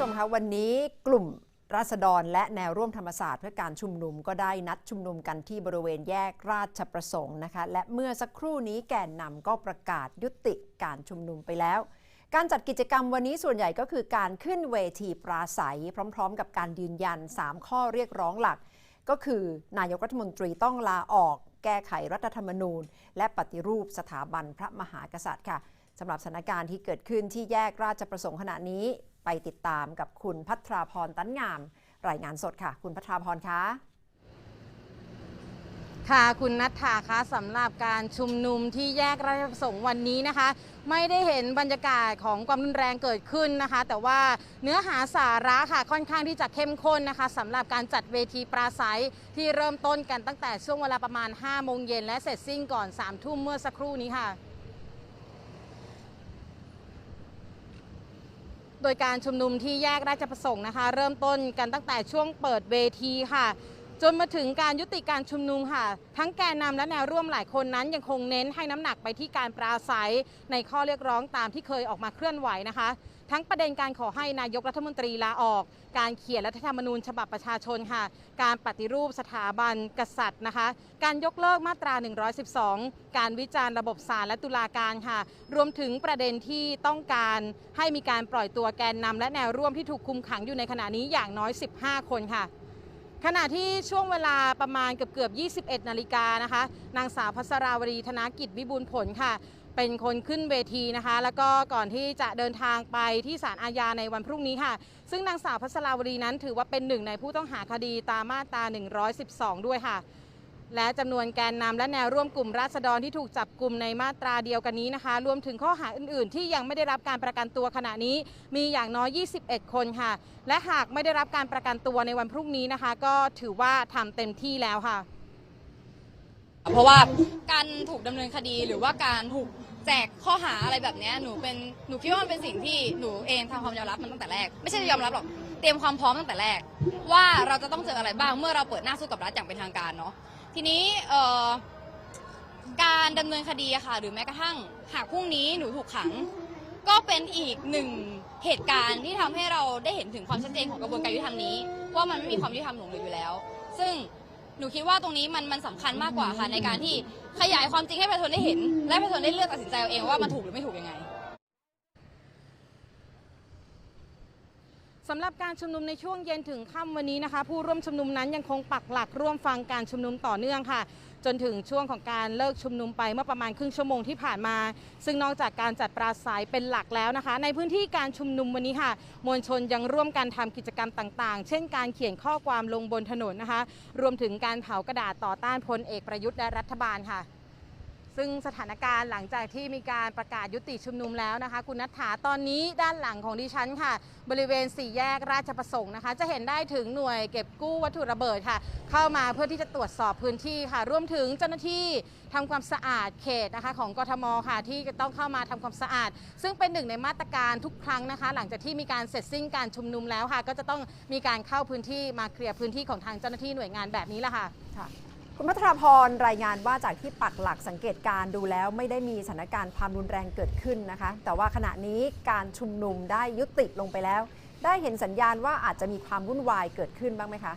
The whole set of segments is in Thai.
ชมคะวันนี้กลุ่มราษฎรและแนวร่วมธรรมศาสตร์เพื่อการชุมนุมก็ได้นัดชุมนุมกันที่บริเวณแยกราชประสงค์นะคะ และเมื่อสักครู่นี้แกนนำก็ประกาศยุติการชุมนุมไปแล้ว การจัดกิจกรรมวันนี้ส่วนใหญ่ก็คือการขึ้นเวทีปราศัย พร้อม ๆ กับการยืนยัน 3 ข้อเรียกร้องหลัก ก็คือนายกรัฐมนตรีต้องลาออก แก้ไขรัฐธรรมนูญ และปฏิรูปสถาบันพระมหากษัตริย์ค่ะสำหรับสถานการณ์ที่เกิดขึ้นที่แยกราชประสงค์ขณะนี้ ไปติดตามกับคุณพัทราพรตั้นงาม รายงานสดค่ะ คุณพัทราพรคะค่ะคุณนัทธาคะสำหรับการชุมนุมที่แยกราชประสงค์วันนี้นะคะ ไม่ได้เห็นบรรยากาศของความรุนแรงเกิดขึ้นนะคะ แต่ว่าเนื้อหาสาระค่ะค่อนข้างที่จะเข้มข้นนะคะสำหรับการจัดเวทีปราศัยที่เริ่มต้นกันตั้งแต่ช่วงเวลาประมาณ5โมงเย็นและเสร็จสิ้นก่อน3ทุ่มเมื่อสักครู่นี้ค่ะ โดยการชุมนุมที่แยกราชประสงค์นะคะ เริ่มต้นกันตั้งแต่ช่วงเปิดเวทีค่ะ จนมาถึงการยุติการชุมนุมค่ะ ทั้งแกนนำและแนวร่วมหลายคนนั้นยังคงเน้นให้น้ำหนักไปที่การปราศัย ในข้อเรียกร้องตามที่เคยออกมาเคลื่อนไหวนะคะ ทั้งประเด็นการขอให้นายกรัฐมนตรีลาออก การเขียนรัฐธรรมนูญฉบับประชาชนค่ะ การปฏิรูปสถาบันกษัตริย์นะคะ การยกเลิกมาตรา 112 การวิจารณ์ระบบศาลและตุลาการค่ะ รวมถึงประเด็นที่ต้องการให้มีการปล่อยตัวแกนนำและแนวร่วมที่ถูกคุมขังอยู่ในขณะนี้อย่างน้อย 15 คนค่ะ ขณะที่ช่วงเวลาประมาณเกือบเกือบ 21 นาฬิกานะคะ นางสาวพัสราวรีธนากิจวิบูลผลค่ะ เป็นคนขึ้นเวทีนะคะ แล้วก็ก่อนที่จะเดินทางไปที่ศาลอาญาในวันพรุ่งนี้ค่ะ ซึ่งนางสาวพัสราวรีนั้นถือว่าเป็นหนึ่งในผู้ต้องหาคดีตามมาตรา 112 ด้วยค่ะ และจำนวนแกนนำและแนวร่วมกลุ่มราษฎรที่ถูกจับกลุ่มในมาตราเดียวกันนี้นะคะ รวมถึงข้อหาอื่น ๆ ที่ยังไม่ได้รับการประกันตัวขณะนี้ มีอย่างน้อย 21 คนค่ะ และหากไม่ได้รับการประกันตัวในวันพรุ่งนี้นะคะ ก็ถือว่าทำเต็มที่แล้วค่ะ เพราะว่าการถูกดำเนินคดีหรือว่าการถูกแจกข้อหาอะไรแบบนี้หนูเป็นหนูคิดว่ามันเป็นสิ่งที่หนูเองทำความยอมรับมันตั้งแต่แรก ไม่ใช่ยอมรับหรอกเตรียมความพร้อมตั้งแต่แรก ว่าเราจะต้องเจออะไรบ้างเมื่อเราเปิดหน้าสู้กับรัฐอย่างเป็นทางการเนาะ ทีนี้การดำเนินคดีอะค่ะ หรือแม้กระทั่งหากพรุ่งนี้หนูถูกขัง ก็เป็นอีกหนึ่งเหตุการณ์ที่ทำให้เราได้เห็นถึงความชัดเจนของกระบวนการยุติธรรมนี้ ว่ามันไม่มีความยุติธรรมหลงเหลืออยู่แล้ว ซึ่งหนูคิดว่าตรงนี้มันมันสำคัญมากกว่าค่ะในการที่ขยายความจริงให้ประชาชนได้เห็น และประชาชนได้เลือกตัดสินใจเอาเองว่ามันถูกหรือไม่ถูกยังไง สำหรับการชุมนุมในช่วงเย็นถึงค่ำวันนี้นะคะ ผู้ร่วมชุมนุมนั้นยังคงปักหลักร่วมฟังการชุมนุมต่อเนื่องค่ะ จนถึงช่วงของการเลิกชุมนุมไปเมื่อประมาณครึ่งชั่วโมงที่ผ่านมา ซึ่งนอกจากการจัดปราศัยเป็นหลักแล้วนะคะ ในพื้นที่การชุมนุมวันนี้ค่ะ มวลชนยังร่วมกันทำกิจกรรมต่างๆ เช่น การเขียนข้อความลงบนถนนนะคะ รวมถึงการเผากระดาษต่อต้านพลเอกประยุทธ์และรัฐบาลค่ะ ซึ่งสถานการณ์หลังจากที่มีการประกาศยุติชุมนุมแล้วนะคะ คุณนัทธาตอนนี้ด้านหลังของดิฉันค่ะ บริเวณสี่แยกราชประสงค์นะคะ จะเห็นได้ถึงหน่วยเก็บกู้วัตถุระเบิดค่ะ เข้ามาเพื่อที่จะตรวจสอบพื้นที่ค่ะ รวมถึงเจ้าหน้าที่ทำความสะอาดเขตนะคะของกทมค่ะที่จะต้องเข้ามาทำความสะอาด ซึ่งเป็นหนึ่งในมาตรการทุกครั้งนะคะ หลังจากที่มีการเสร็จสิ้นการชุมนุมแล้วค่ะ ก็จะต้องมีการเข้าพื้นที่มาเคลียร์พื้นที่ของทางเจ้าหน้าที่หน่วยงานแบบนี้แหละค่ะ คุณพัทรพรรายงานว่าจากที่ปักหลักสังเกตการณ์ดูแล้วไม่ได้มีสถานการณ์ความรุนแรงเกิดขึ้นนะคะ แต่ว่าขณะนี้การชุมนุมได้ยุติลงไปแล้ว ได้เห็นสัญญาณว่าอาจจะมีความวุ่นวายเกิดขึ้นบ้างไหมคะ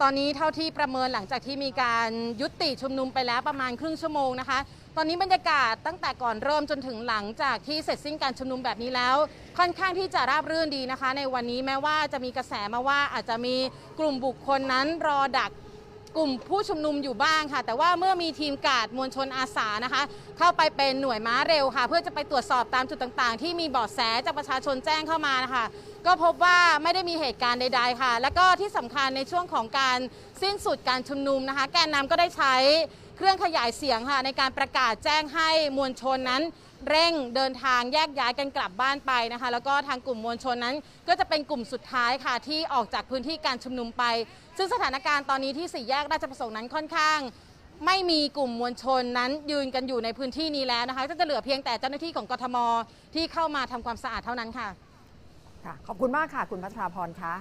ตอนนี้เท่าที่ประเมินหลังจากที่มีการยุติชุมนุมไปแล้วประมาณครึ่งชั่วโมงนะคะ ตอนนี้บรรยากาศตั้งแต่ก่อนเริ่มจนถึงหลังจากที่เสร็จสิ้นการชุมนุมแบบนี้แล้ว ค่อนข้างที่จะราบรื่นดีนะคะ ในวันนี้แม้ว่าจะมีกระแสมาว่าอาจจะมีกลุ่มบุคคลนั้นรอดักกลุ่มผู้ชุมนุมอยู่บ้างค่ะ แต่ว่าเมื่อมีทีมกาดมวลชนอาสานะคะ เข้าไปเป็นหน่วยม้าเร็วค่ะ เพื่อจะไปตรวจสอบตามจุดต่างๆ ที่มีเบาะแสจากประชาชนแจ้งเข้ามานะคะ ก็พบว่าไม่ได้มีเหตุการณ์ใด ๆ ค่ะ แล้วก็ที่สำคัญในช่วงของการสิ้นสุดการชุมนุมนะคะ แกนนำก็ได้ใช้ เครื่องขยายเสียงค่ะในการประกาศแจ้งให้มวลชนนั้น เร่งเดินทางแยกย้ายกันกลับบ้านไปนะคะ แล้วก็ทางกลุ่มมวลชนนั้น ก็จะเป็นกลุ่มสุดท้ายค่ะที่ออกจากพื้นที่การชุมนุมไป ซึ่งสถานการณ์ตอนนี้ที่สี่แยกราชประสงค์นั้นค่อนข้างไม่มีกลุ่มมวลชนนั้นยืนกันอยู่ในพื้นที่นี้แล้วนะคะก็จะเหลือเพียงแต่เจ้าหน้าที่ของกทมที่เข้ามาทำความสะอาดเท่านั้นค่ะ ค่ะ ขอบคุณมากค่ะ คุณพัทราพรค่ะ